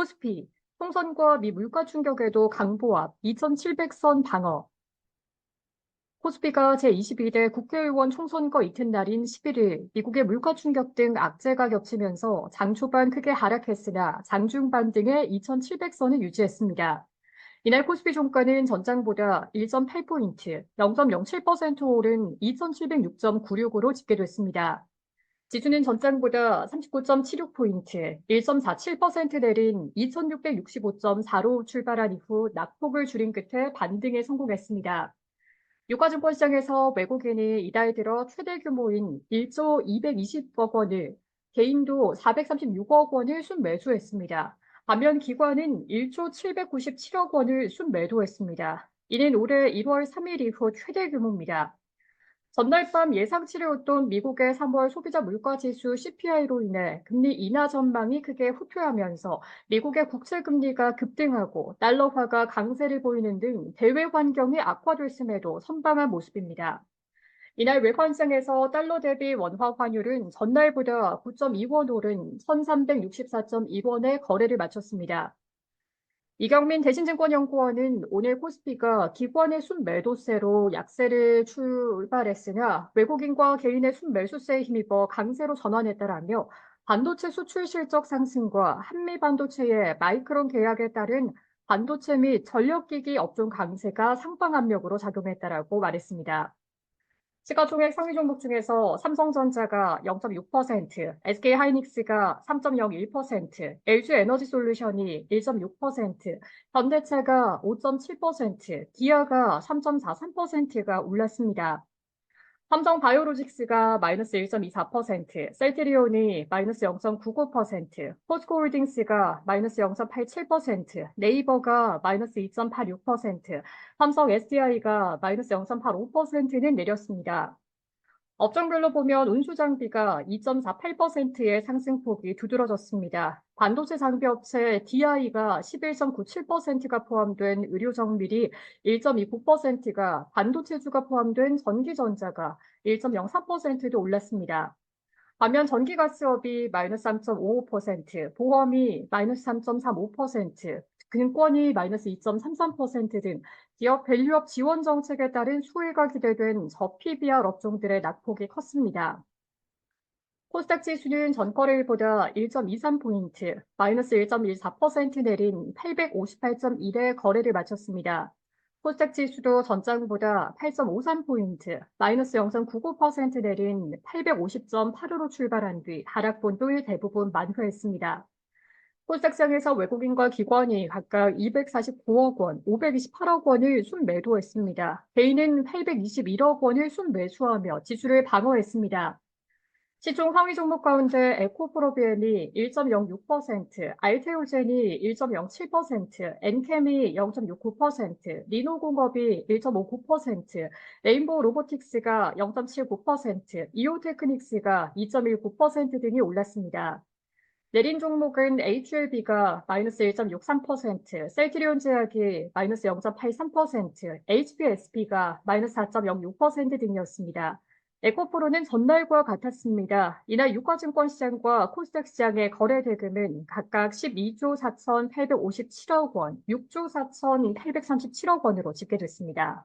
코스피, 총선과 미 물가 충격에도 강보합 2,700선 방어. 코스피가 제22대 국회의원 총선거 이튿날인 11일 미국의 물가 충격 등 악재가 겹치면서 장 초반 크게 하락했으나 장중반 등의 2,700선을 유지했습니다. 이날 코스피 종가는 전장보다 1.8포인트, 0.07% 오른 2,706.96으로 집계됐습니다. 지수는 전장보다 39.76포인트, 1.47% 내린 2665.4로 출발한 이후 낙폭을 줄인 끝에 반등에 성공했습니다. 유가증권 시장에서 외국인이 이달 들어 최대 규모인 1조 220억 원을, 개인도 436억 원을 순매수했습니다. 반면 기관은 1조 797억 원을 순매도했습니다. 이는 올해 1월 3일 이후 최대 규모입니다. 전날 밤 예상치를 미국의 3월 소비자 물가지수 CPI로 인해 금리 인하 전망이 크게 후퇴하면서 미국의 국채 금리가 급등하고 달러화가 강세를 보이는 등 대외 환경이 악화됐음에도 선방한 모습입니다. 이날 외환시장에서 달러 대비 원화 환율은 전날보다 9.2원 오른 1364.2원에 거래를 마쳤습니다. 이경민 대신증권연구원은 오늘 코스피가 기관의 순매도세로 약세를 출발했으나 외국인과 개인의 순매수세에 힘입어 강세로 전환했다라며 반도체 수출 실적 상승과 한미 반도체의 마이크론 계약에 따른 반도체 및 전력기기 업종 강세가 상방 압력으로 작용했다라고 말했습니다. 시가총액 상위 종목 중에서 삼성전자가 0.6%, SK하이닉스가 3.01%, LG에너지솔루션이 1.6%, 현대차가 5.7%, 기아가 3.43%가 올랐습니다. 삼성 바이오로직스가 마이너스 1.24%, 셀트리온이 마이너스 0.99%, 포스코홀딩스가 마이너스 0.87%, 네이버가 마이너스 2.86%, 삼성 SDI가 마이너스 0.85%는 내렸습니다. 업종별로 보면 운수 장비가 2.48%의 상승폭이 두드러졌습니다. 반도체 장비 업체 DI가 11.97%가 포함된 의료정밀이 1.29%가 반도체주가 포함된 전기전자가 1.03%도 올랐습니다. 반면 전기가스업이 마이너스 3.55%, 보험이 마이너스 3.35%, 금권이 마이너스 2.33%등 기업 밸류업 지원 정책에 따른 수혜가 기대된 저PBR 업종들의 낙폭이 컸습니다. 코스닥 지수는 전거래일보다 1.23포인트, 마이너스 1.14% 내린 858.1에 거래를 마쳤습니다. 코스닥 지수도 전장보다 8.53포인트, 마이너스 0.99% 내린 850.85로 출발한 뒤 하락본도의 대부분 만회했습니다. 코스닥상에서 외국인과 기관이 각각 249억 원, 528억 원을 순매도했습니다. 개인은 821억 원을 순매수하며 지수를 방어했습니다. 시중 상위 종목 가운데 에코프로비엠이 1.06%, 알테오젠이 1.07%, 엔캠이 0.69%, 리노공업이 1.59%, 레인보우 로보틱스가 0.79%, 이오테크닉스가 2.19% 등이 올랐습니다. 내린 종목은 HLB가 마이너스 1.63%, 셀트리온 제약이 마이너스 0.83%, HBSP가 마이너스 4.06% 등이었습니다. 에코프로는 전날과 같았습니다. 이날 유가증권 시장과 코스닥 시장의 거래 대금은 각각 12조 4,857억 원, 6조 4,837억 원으로 집계됐습니다.